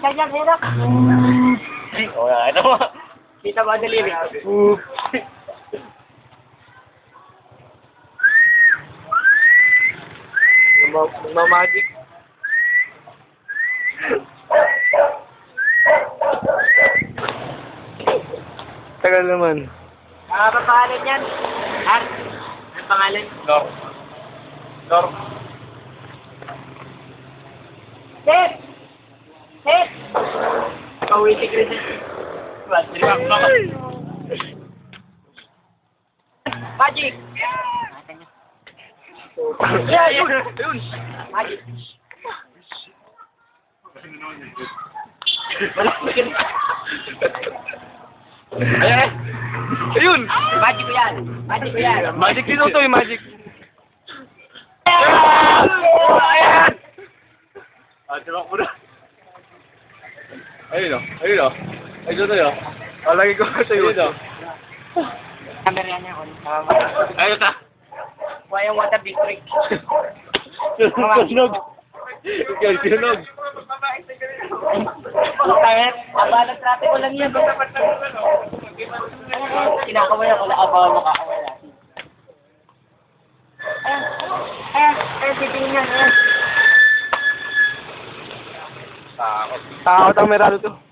ka dyan, hirap. O, ano mo? Kita ba daliri? Magmamagic. Tagal naman. Ah, ano pangalan yan? Ha? Ano pangalan? Lor. Lor. Sip! Sip! Pauwi si Chris. Magic! Yeah, yun! Yun! Magic! Ayan! Ayun! Magic ko yan! Magic ko yan! Magic dito to, yung magic. Ayan! Ah, tibak mo na. Ayun o, ayun o. Ayun o, ayun o. lagi ko sa iyo. Ayun o. Camera yan yan. Ayun ta. Wayang water district. Sunog. Ikaw, sunog. Kahit, abalang traffic ko lang yan. Kinakawala ko lang, abawal mo kakawala. Ayan, ayan, ayan, titingin Takot ang merado to.